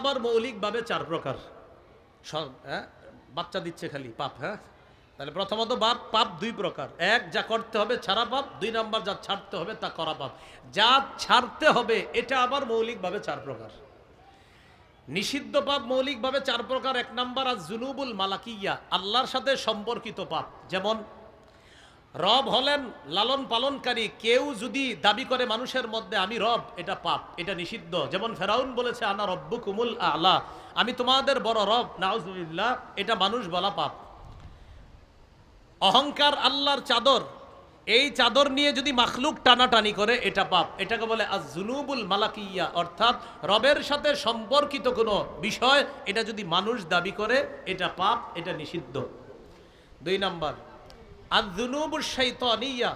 আবার মৌলিকভাবে চার প্রকার। হ্যাঁ? বাচ্চা দিচ্ছে খালি, পাপ হ্যাঁ? তাহলে প্রথমত বাপ, পাপ দুই প্রকার। এক, যা করতে হবে ছাড়া পাপ। দুই নাম্বার, যা ছাড়তে হবে তা করা পাপ। যা ছাড়তে হবে, এটা আবার মৌলিকভাবে চার প্রকার। নিষিদ্ধ পাপ মৌলিকভাবে চার প্রকার। এক নাম্বার আর জুনুবুল মালাকিয়া, আল্লাহর সাথে সম্পর্কিত পাপ। যেমন রব হলেন লালন পালনকারী। কেউ যদি দাবি করে মানুষের মধ্যে, আমি রব, এটা পাপ, এটা নিষিদ্ধ। যেমন ফেরাউন বলেছে, আনা রব্বু কুমুল আলা। আমি তোমাদের বড় রব, নাউজুবিল্লাহ, এটা মানুষ বলা পাপ। অহংকার আল্লাহর চাদর, এই চাদর নিয়ে যদি মাখলুক টানাটানি করে, এটা পাপ। এটাকে বলে আজ জুনুবুল মালাকিয়া, অর্থাৎ রবের সাথে সম্পর্কিত কোনো বিষয়, এটা যদি মানুষ দাবি করে, এটা পাপ, এটা নিষিদ্ধ। দুই নাম্বার আর জুনুবুল শৈতানিয়া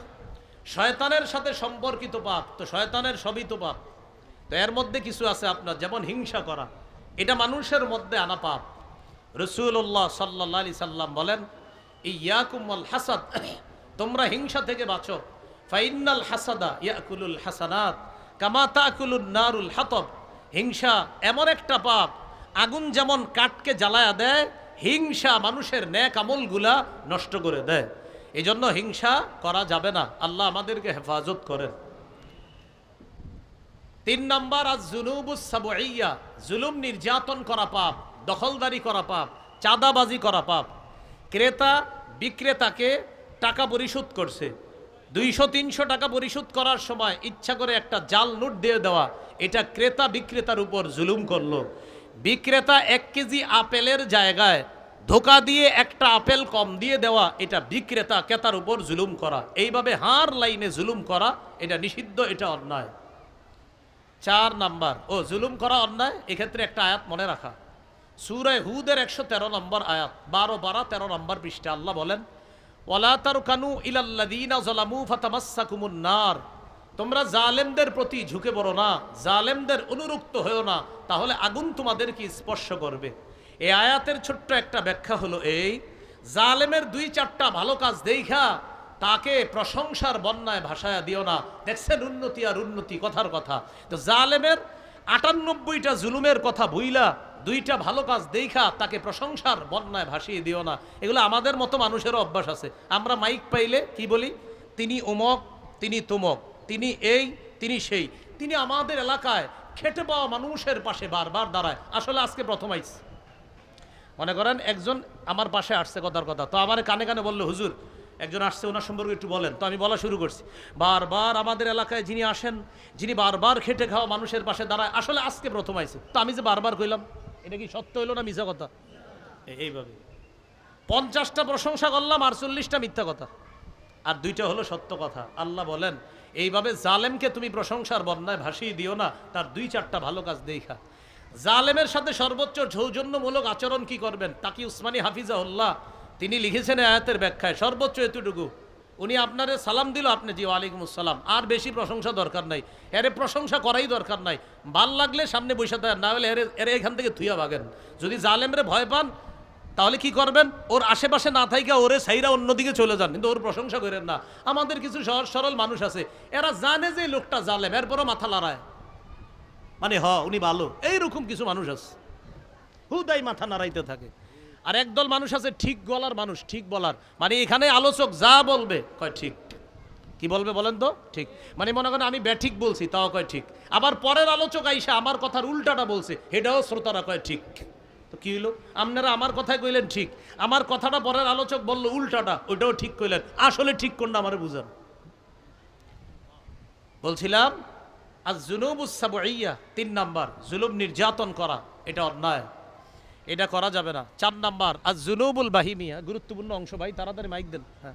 শয়তানের সাথে সম্পর্কিত পাপ, তো শয়তানের সবই তো পাপ। তো এর মধ্যে কিছু আছে আপনার, যেমন হিংসা করা। এটা মানুষের মধ্যে আনা পাপ। রসুল্লাহ সাল্লাহ আলি সাল্লাম বলেন ইয়াকুমল হাসাদ। তোমরা হিংসা থেকে বাঁচো। ফাইনাল হাসাদা ইয়াকুলুল হাসানাত কামা তাকুলুন নারুল হাতব। হিংসা এমন একটা পাপ, আগুন যেমন কাঠকে জ্বালায়া দেয়, হিংসা মানুষের ন্যাক আমলগুলা নষ্ট করে দেয়। এই জন্য হিংসা করা যাবে না। আল্লাহ আমাদেরকে হেফাজত করেন। তিন নম্বর আজ জুনুবুস সাবইয়া জুলুম নির্যাতন করা পাপ, দখলদারি করা পাপ, চাঁদাবাজি করা পাপ। ক্রেতা বিক্রেতাকে টাকা পরিশোধ করছে। দুইশো তিনশো টাকা পরিশোধ করার সময় ইচ্ছা করে একটা জাল নোট দিয়ে দেওয়া, এটা ক্রেতা বিক্রেতার উপর জুলুম করল। বিক্রেতা এক কেজি আপেলের জায়গায় ধোকা দিয়ে একটা আপেল কম দিয়ে দেওয়া, এটা বিক্রেতা ক্রেতার উপর জুলুম করা। এইভাবে হার লাইনে জুলুম করা, এটা নিষিদ্ধ, এটা অন্যায়। চার নাম্বার, ও, জুলুম করা অন্যায়, এক্ষেত্রে একটা আয়াত মনে রাখা। সুরায় হুদের একশো তেরো নম্বর আয়াত, বারো বারো তেরো নম্বর পৃষ্ঠে আল্লাহ বলেন ওলা তার কানু ইলাল্লাদিনা জলামু তোমরা জালেমদের প্রতি ঝুঁকে পড়ো না, জালেমদের অনুরক্ত হয়েও না, তাহলে আগুন তোমাদেরকে স্পর্শ করবে। এই আয়াতের ছোট্ট একটা ব্যাখ্যা হলো এই, জালেমের দুই চারটা ভালো কাজ দেখা তাকে প্রশংসার বন্যায় ভাসায়া দিও না। দেখছেন উন্নতি আর উন্নতি কথার কথা। তো জালেমের আটানব্বইটা জুলুমের কথা বুইলা দুইটা ভালো কাজ দেখা তাকে প্রশংসার বন্যায় ভাসিয়ে দিও না। এগুলো আমাদের মতো মানুষেরও অভ্যাস আছে। আমরা মাইক পাইলে কি বলি? তিনি অমক তিনি তুমক, তিনি এই, তিনি সেই। তিনি আমাদের এলাকায় খেটে পাওয়া মানুষের পাশে বারবার দাঁড়ায়। আসলে আজকে প্রথম আইস। মনে করেন একজন আমার পাশে আসছে কথার কথা। তো আমার কানে কানে বলল হুজুর একজন আসছে ওনার সম্পর্কে একটু বলেন। তো আমি বলা শুরু করছি। বারবার আমাদের এলাকায় যিনি আসেন যিনি বারবার খেটে খাওয়া মানুষের পাশে দাঁড়ায় আসলে আজকে প্রথম আইছে। তো আমি যে বারবার কইলাম এটা কি সত্য হইল না মিথ্যা কথা? এইভাবে। পঞ্চাশটা প্রশংসা করলাম আর চল্লিশটা মিথ্যা কথা। আর দুইটা হলো সত্য কথা। আল্লাহ বলেন এইভাবে জালেমকে তুমি প্রশংসার বন্যায় ভাসিয়ে দিও না তার দুই চারটা ভালো কাজ দেখা জালেমের সাথে সর্বোচ্চ সৌজন্যমূলক আচরণ কি করবেন? তাকি উসমানী হাফিজাউল্লাহ তিনি লিখেছেন আয়াতের ব্যাখ্যায়, সর্বোচ্চ এতটুকু। উনি আপনারে সালাম দিল, আপনি জি, ওয়ালাইকুম আসসালাম। আর বেশি প্রশংসা দরকার নাই। এরে প্রশংসা করাই দরকার নাই। ভালো লাগলে সামনে বসে থাকেন, না হলে এরে এখান থেকে থুইয়া ভাগেন। যদি জালেমরে ভয় পান, তাহলে কি করবেন? ওর আশেপাশে না থাইকা ওরে সাইরা অন্যদিকে চলে যান, কিন্তু ওর প্রশংসা করেন না। আমাদের কিছু সহজ সরল মানুষ আছে, এরা জানে যে লোকটা জালেম, এরপরও মাথা লড়ায় মানে হ, উনি ভালো। এইরকম কিছু মানুষ আছে। হুদাই মাথা নাড়াইতে থাকে। আর একদল মানুষ আছে, ঠিক গলার মানুষ, ঠিক বলার। মানে এখানে আলোচক যা বলবে, কয় ঠিক। কি বলবে বলেন তো? ঠিক। মানে মনে করেন আমি ব্যাঠিক বলছি, তাও কয় ঠিক। আবার পরের আলোচক আইসা আমার কথার উল্টাটা বলছে এটাও শ্রোতারা কয় ঠিক। তো কি হইল? আপনারা আমার কথাই কইলেন ঠিক। আমার কথাটা পরের আলোচক বলল উল্টাটা, ওইটাও ঠিক কইলেন। আসলে ঠিক কোনটা আমার বুঝান। বলছিলাম আজ জুনুবুসাবইয়া তিন নাম্বার, জুলুম নির্যাতন করা, এটা অন্যায়। এটা করা যাবে না। চার নাম্বার, আর জুনুবুল বাহিমিয়া, গুরুত্বপূর্ণ অংশ ভাই, তাড়াতাড়ি মাইক দেন। হ্যাঁ।